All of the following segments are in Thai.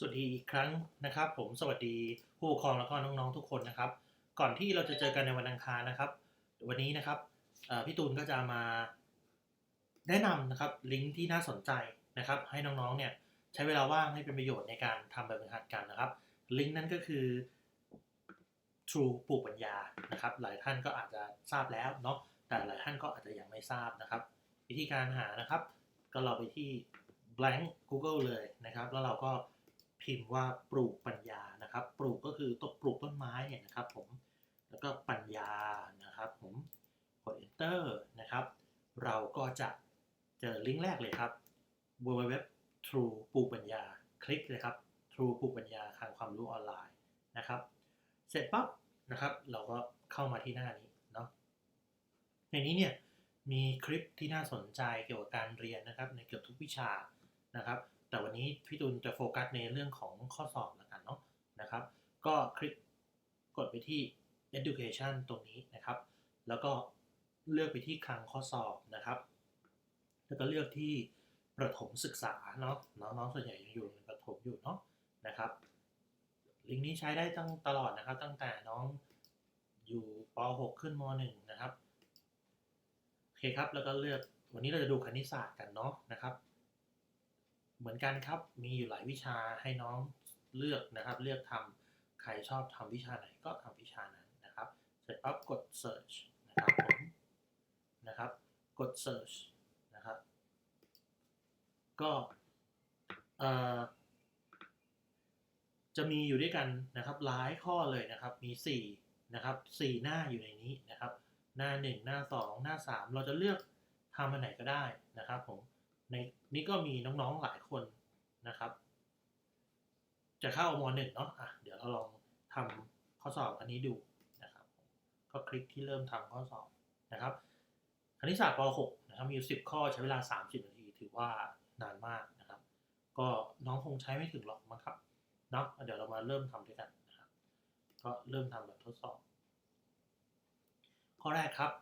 สวัสดีอีกครั้งนะครับ ผมสวัสดีผู้ปกครองแล้วก็น้องๆทุกคนนะครับ ก่อนที่เราจะเจอกันในวันอังคารนะครับ วันนี้นะครับพี่ตูนก็จะมาแนะนำนะครับลิงก์ที่น่าสนใจนะครับ ให้น้องๆเนี่ยใช้เวลาว่างให้เป็นประโยชน์ในการทำแบบฝึกหัดกันนะครับ ลิงก์นั้นก็คือ True ปลูกปัญญานะครับ หลายท่านก็อาจจะทราบแล้วเนาะแต่หลายท่านก็อาจจะยังไม่ทราบนะครับ วิธีการหานะครับ ก็เราไปที่ blank Google เลยนะครับ แล้วเราก็ พิมพ์ว่าปลูกปัญญานะครับ ปลูกก็คือต้นปลูกต้นไม้เนี่ยนะครับผมแล้วก็ปัญญานะครับผมกด enter นะครับ เราก็จะเจอลิงก์แรกเลยครับ www true ปลูกปัญญา คลิกเลยครับ true ปลูกปัญญาทางความรู้ออนไลน์นะครับ เสร็จปั๊บนะครับ เราก็เข้ามาที่หน้านี้เนาะในนี้เนี่ยมีคลิปที่น่าสนใจเกี่ยวกับการเรียนนะครับ ในเกือบทุกวิชานะครับ แต่วันนี้พี่ตุลจะโฟกัสในเรื่องของข้อสอบแล้วกันเนาะนะครับ ก็คลิกกดไปที่ education ตรงนี้นะครับ แล้วก็เลือกไปที่คลังข้อสอบนะครับ แล้วก็เลือกที่ประถมศึกษาเนาะน้องๆส่วนใหญ่ยังอยู่ในประถมอยู่เนาะนะครับลิงก์นี้ใช้ได้ตั้งตลอดนะครับ ตั้งแต่น้องอยู่ป .6 ขึ้นม .1 นะครับโอเคครับแล้วก็เลือกวันนี้เราจะดูคณิตศาสตร์กันเนาะนะครับ เหมือนกันครับ มีอยู่หลายวิชาให้น้องเลือกนะครับ เลือกทำใครชอบทำวิชาไหนก็ทำวิชานั้นนะครับ เสร็จปั๊บกด search นะครับผมนะครับ กด search นะครับ ก็เอ่อจะมีอยู่ด้วยกันนะครับหลายข้อเลยนะครับ มี4นะครับ4หน้าอยู่ในนี้นะครับ หน้า 1 หน้า 2 หน้า 3 เราจะเลือกทำอันไหนก็ได้นะครับผม ในนี้ก็มีน้องๆหลายคนนะครับ จะเข้ามหนึ่งเนาะอะเดี๋ยวเราลองทำข้อสอบอันนี้ดูนะครับ ก็คลิกที่เริ่มทำข้อสอบนะครับคณิตศาสตร์ป .6 นะครับมีอยู่ 10 ข้อใช้เวลา 30 นาที ถือว่านานมากนะครับ ก็น้องคงใช้ไม่ถึงหรอกมั้งครับเนาะเดี๋ยวเรามาเริ่มทำด้วยกันนะครับก็เริ่มทำแบบทดสอบ ข้อแรกครับ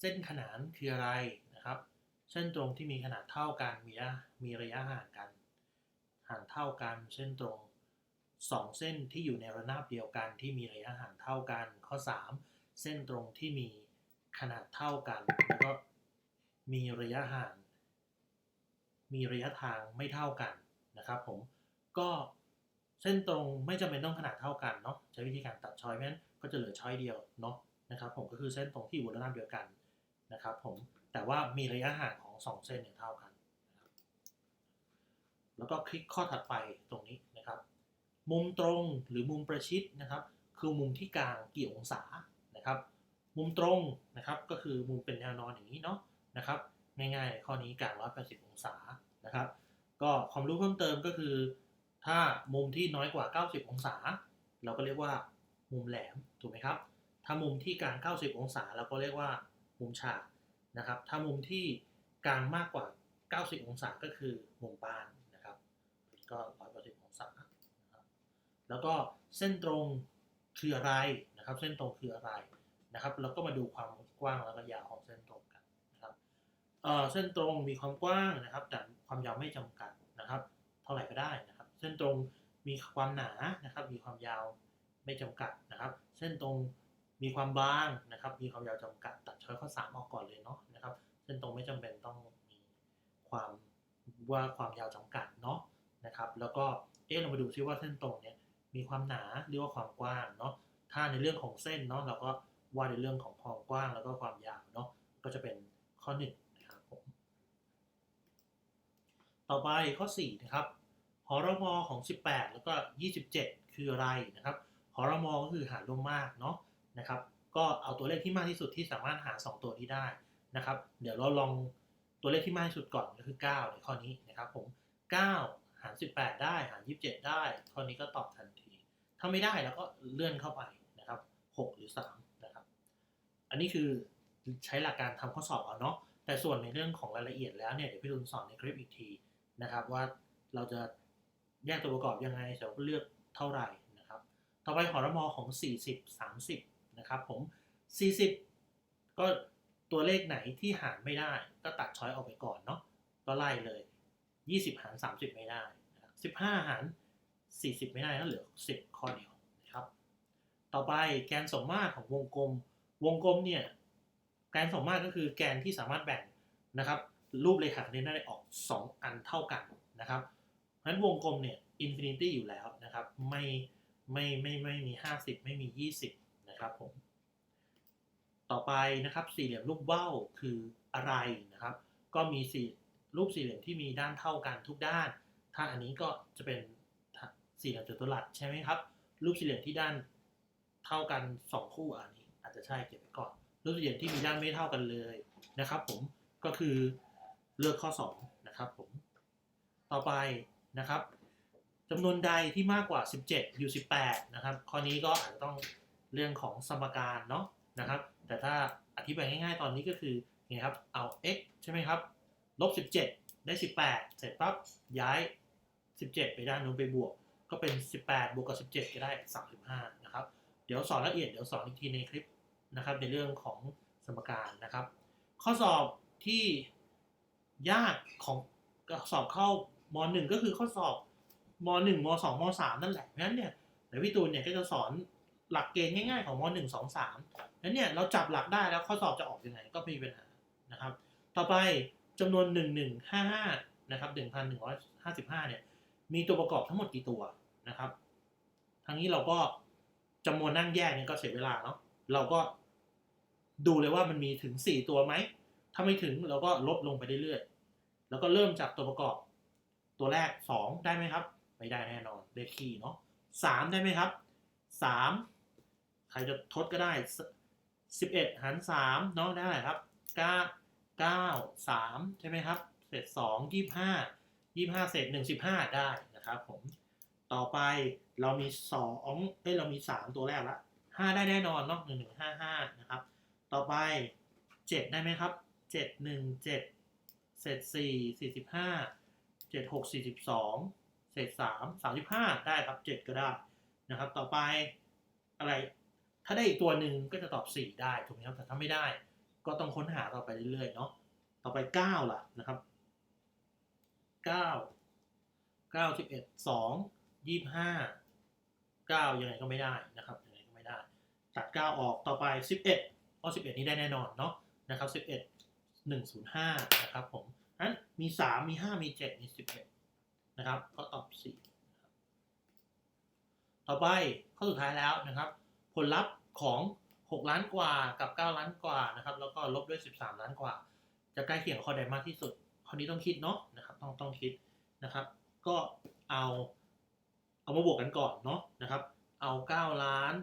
เส้นขนานคืออะไร เส้นตรงที่มีขนาดเท่ากันมีระมีระยะห่างกัน ห่างเท่ากัน เส้นตรง 2 เส้นที่อยู่ในระนาบเดียวกันที่มีระยะห่างเท่ากัน ข้อ 3 เส้นตรงที่มีขนาดเท่ากัน แล้วก็มีระยะห่าง มีระยะทางไม่เท่ากันนะครับผมก็เส้นตรงไม่จำเป็นต้องขนาดเท่ากันเนาะใช้วิธีการตัดช้อยเพราะฉะนั้นก็จะเหลือช้อยเดียวเนาะนะครับผมก็คือเส้นตรงที่อยู่บนระนาบเดียวกันนะครับผม แต่ว่ามีระยะห่างของ 2 เส้นเนี่ยเท่ากันนะครับแล้วก็คลิกข้อถัดไปตรงนี้นะครับ มุมตรงหรือมุมประชิดนะครับ คือมุมที่กลางกี่องศานะครับ มุมตรงนะครับก็คือมุมเป็นแนวนอนอย่างนี้เนาะนะครับ ง่ายๆ ข้อนี้กลาง180 องศานะครับ ก็ความรู้เพิ่มเติมก็คือ ถ้ามุมที่น้อยกว่า 90 องศา เราก็เรียกว่ามุมแหลมถูกไหมครับ ถ้ามุมที่กลาง 90 องศาเราก็เรียกว่ามุมฉาก นะครับ ถ้ามุมที่กลางมากกว่า 90 องศาก็คือมุมปานนะครับ ก็ 180 องศานะครับแล้วก็เส้นตรงคืออะไรนะครับ เส้นตรงคืออะไรนะครับเราก็มาดูความกว้างแล้วก็ยาวของเส้นตรงกันนะครับเอ่อเส้นตรงมีความกว้างนะครับ แต่ความยาวไม่จำกัดนะครับ เท่าไหร่ก็ได้นะครับ เส้นตรงมีความหนานะครับ มีความยาวไม่จำกัดนะครับ เส้นตรงมีความบางนะครับ มีความยาวจำกัด ตัดช้อยข้อสามออก นะครับเส้นตรงไม่จำเป็นต้องมีความว่าความยาวจำกัดเนาะนะครับ แล้วก็เอ๊ะเรามาดูซิว่าเส้นตรงเนี่ยมีความหนาหรือว่าความกว้างเนาะถ้าในเรื่องของเส้นเนาะเราก็ว่าในเรื่องของความกว้างแล้วก็ความยาวเนาะก็จะเป็นข้อหนึ่งนะครับผมต่อไปข้อ4นะครับหรมของ 18 แล้วก็ 27 คืออะไรนะครับหรมก็คือหารร่วมมากเนาะนะครับ ก็เอาตัวเลขที่มากที่สุดที่สามารถหา 2 ตัวที่ได้ นะครับ เดี๋ยวเราลองตัวเลขที่มากที่สุดก่อนก็คือ 9 ในข้อนี้นะครับผม 9 หาร 18 ได้หาร 27 ได้ ข้อนี้ก็ตอบทันที ถ้าไม่ได้เราก็เลื่อนเข้าไปนะครับ 6 หรือ 3 นะครับ อันนี้คือใช้หลักการทำข้อสอบเอาเนาะ แต่ส่วนในเรื่องของรายละเอียดแล้วเนี่ยเดี๋ยวพี่รุนสอนในคลิปอีกทีนะครับว่าเราจะแยกตัวประกอบยังไงเดี๋ยเลือกเท่าไหร่นะครับ ต่อไปหอรมอของ 40 30 นะครับผม 40 ก็ ตัวเลขไหนที่หารไม่ได้ก็ตัดช้อยออกไปก่อนเนาะก็ไล่เลย 20 หาร 30 ไม่ได้ 15 หาร 40 ไม่ได้ก็เหลือ 10 ข้อเดียวนะครับ ต่อไปแกนสมมาตรของวงกลม วงกลมเนี่ยแกนสมมาตรก็คือแกนที่สามารถแบ่งนะครับ รูปเลขาคณิตได้ออก 2 อันเท่ากันนะครับเพราะฉะนั้นวงกลมเนี่ยอินฟินิตี้อยู่แล้วนะครับ ไม่ไม่ไม่ไม่มี 50 ไม่มี 20 นะครับผม ต่อไปนะครับสี่เหลี่ยมรูปว่าวคืออะไรนะครับ ก็มีสี่รูปสี่เหลี่ยมที่มีด้านเท่ากันทุกด้าน ถ้าอันนี้ก็จะเป็นสี่เหลี่ยมจัตุรัสใช่ไหมครับ รูปสี่เหลี่ยมที่ด้านเท่ากันสองคู่อันนี้ อาจจะใช่เก็บไว้ก่อน รูปสี่เหลี่ยมที่มีด้านไม่เท่ากันเลยนะครับ ผมก็คือเลือกข้อ 2 นะครับผม ต่อไปนะครับจำนวนใดที่มากกว่า 17 อยู่ 18 นะครับ ข้อนี้ก็อาจจะต้องเรื่องของสมการเนาะนะครับแต่ถ้าอธิบายง่าย ๆ ตอนนี้ก็คือไงครับ เอา x ใช่ไหมครับ ลบ 17 ได้ 18 เสร็จปั๊บย้าย 17 ไปด้านนู้นไปบวก ก็เป็น 18 บวกกับ 17 ก็ได้ 35 นะครับ เดี๋ยวสอนละเอียดเดี๋ยวสอนอีกทีในคลิปนะครับ ในเรื่องของสมการนะครับ ข้อสอบที่ยากของสอบเข้ามหนึ่งก็คือข้อสอบมหนึ่งมสองมสามนั่นแหละเพราะฉะนั้นเนี่ยเดี๋ยวพี่ตูนเนี่ยก็จะสอน หลักเกณฑ์ง่ายๆของมหนึ่งสองสามนั้นเนี่ยเราจับหลักได้แล้วข้อสอบจะออกยังไงก็ไม่มีปัญหานะครับ ต่อไปจำนวนหนึ่งหนึ่งห้าห้านะครับหนึ่งพันหนึ่งร้อยห้าสิบห้าเนี่ยมีตัวประกอบทั้งหมดกี่ตัวนะครับทั้งนี้เราก็จำนวนนั่งแยกเนี่ยก็เสียเวลาเนาะเราก็ดูเลยว่ามันมีถึงสี่ตัวไหม ถ้าไม่ถึงเราก็ลดลงไปเรื่อยๆ แล้วก็เริ่มจากตัวประกอบ ตัวแรกสองได้ไหมครับ ไม่ได้แน่นอนเลขคี่เนาะสามได้ไหมครับสาม ใครจะทดก็ได้สิบเอ็ดหารสามเนาะได้ครับเก้าเก้าสามใช่ไหมครับ เศษสองยี่ห้ายี่ห้าเศษหนึ่งสิบห้าได้นะครับผมต่อไปเรามีสองเอ้ยเรามีสามตัวแรกละห้าได้แน่นอนเนาะหนึ่งหนึ่งห้าห้านะครับ ต่อไปเจ็ดได้ไหมครับเจ็ดหนึ่งเจ็ดเศษสี่สี่สิบห้าเจ็ดหกสี่สิบสองเศษสามสามสิบห้าได้ครับเจ็ดก็ได้นะครับ ต่อไปอะไร ถ้าได้อีกตัวหนึ่งก็จะตอบสี่ได้ถูกไหมครับแต่ถ้าไม่ได้ ก็ต้องค้นหาต่อไปเรื่อยๆเนาะต่อไปเก้าล่ะนะครับเก้าเก้าสิบเอ็ดสองยี่ห้าเก้ายังไงก็ไม่ได้นะครับยังไงก็ไม่ได้ ตัดเก้าออกต่อไปสิบเอ็ดเพราะสิบเอ็ดนี้ได้แน่นอนเนาะนะครับสิบเอ็ดหนึ่งศูนย์ห้านะครับผมนั้นมีสามมีห้ามีเจ็ดมีสิบเอ็ดนะครับ ก็ตอบสี่ต่อไปข้อสุดท้ายแล้วนะครับ ผลลัพธ์ของ 6 ล้านกว่ากับ 9 ล้านกว่านะครับ แล้วก็ลบด้วย 13 ล้านกว่า จะใกล้เคียงกับข้อใดมากที่สุดข้อนี้ต้องคิดเนาะนะครับ ต้องต้องคิดนะครับ ก็เอาเอามาบวกกันก่อนเนาะนะครับ เอา 9 ล้าน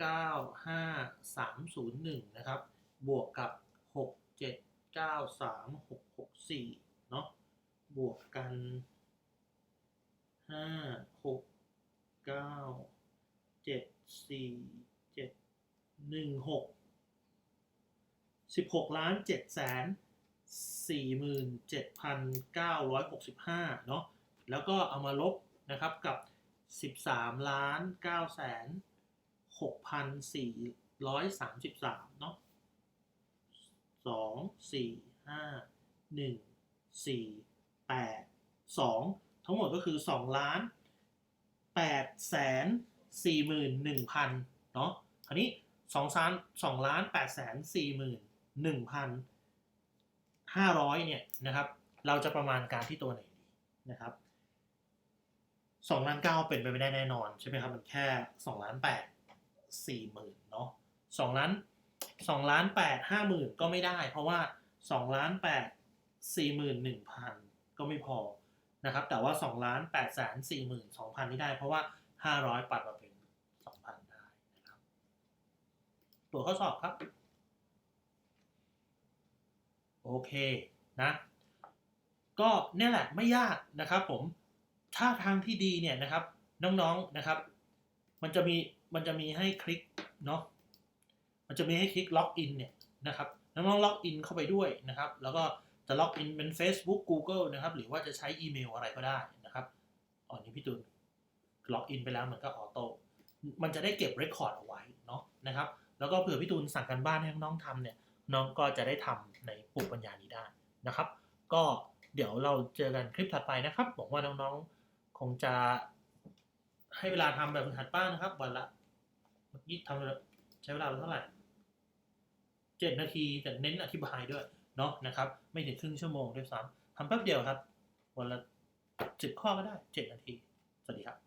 9 5 3 0 1 นะครับ บวกกับ 6 7 9 3 6 6 4 เนาะบวกกัน 5 6 9 7 สี่เจ็ดหนึ่งหกสิบหกล้านเจ็ดแสนสี่หมื่นเจ็ดพันเก้าร้อยหกสิบห้าเนาะแล้วก็เอามาลบนะครับกับสิบสามล้านเก้าแสนหกพันสี่ร้อยสามสิบสามเนาะสองสี่ห้าหนึ่งสี่แปดสองทั้งหมดก็คือสองล้านแปดแสน สี่หมื่นหนึ่งพันเนาะคราวนี้สองล้านสองล้านแปดแสนสี่หมื่นหนึ่งพันห้าร้อยเนี่ยนะครับ เราจะประมาณการที่ตัวไหนดีนะครับสองล้านเก้าเป็นไปไม่ได้แน่นอนใช่ไหมครับ มันแค่สองล้านแปดสี่หมื่นเนาะสองล้านสองล้านแปดห้าหมื่นก็ไม่ได้ เพราะว่าสองล้านแปดสี่หมื่นหนึ่งพันก็ไม่พอนะครับ แต่ว่าสองล้านแปดแสนสี่หมื่นสองพันนี่ได้ เพราะว่าห้าร้อยปัดมาเป 2,000 ได้นะครับ ตัวข้อสอบครับ โอเคนะ ก็เนี่ยแหละไม่ยากนะครับ ผมถ้าทางที่ดีเนี่ยนะครับ น้องๆนะครับ มันจะมีมันจะมีให้คลิกเนาะมันจะมีให้คลิกล็อกอินเนี่ยนะครับน้องๆล็อกอินเข้าไปด้วยนะครับ แล้วก็จะล็อกอินเป็น Facebook Google นะครับ หรือว่าจะใช้อีเมลอะไรก็ได้นะครับอ๋อนี่พี่ตุลล็อกอินไปแล้วมันก็ออโต้มันจะได้เก็บเรคคอร์ดเอาไว้เนาะนะครับ แล้วก็เผื่อพี่ตูนสั่งกันบ้านให้น้องๆทำเนี่ยน้องก็จะได้ทำในปลูกปัญญานี้ได้นะครับ ก็เดี๋ยวเราเจอกันคลิปถัดไปนะครับหวังว่าน้องๆคงจะให้เวลาทำแบบฝึกหัดบ้างนะครับ วันละเมื่อกี้ทำเวลาใช้เวลาเท่าไหร่เจ็ดนาทีแต่เน้นอธิบายด้วยเนาะนะครับ ไม่ถึงครึ่งชั่วโมงด้วยซ้ำทำแป๊บเดียวครับ วันละสิบข้อก็ได้เจ็ดนาที สวัสดีครับ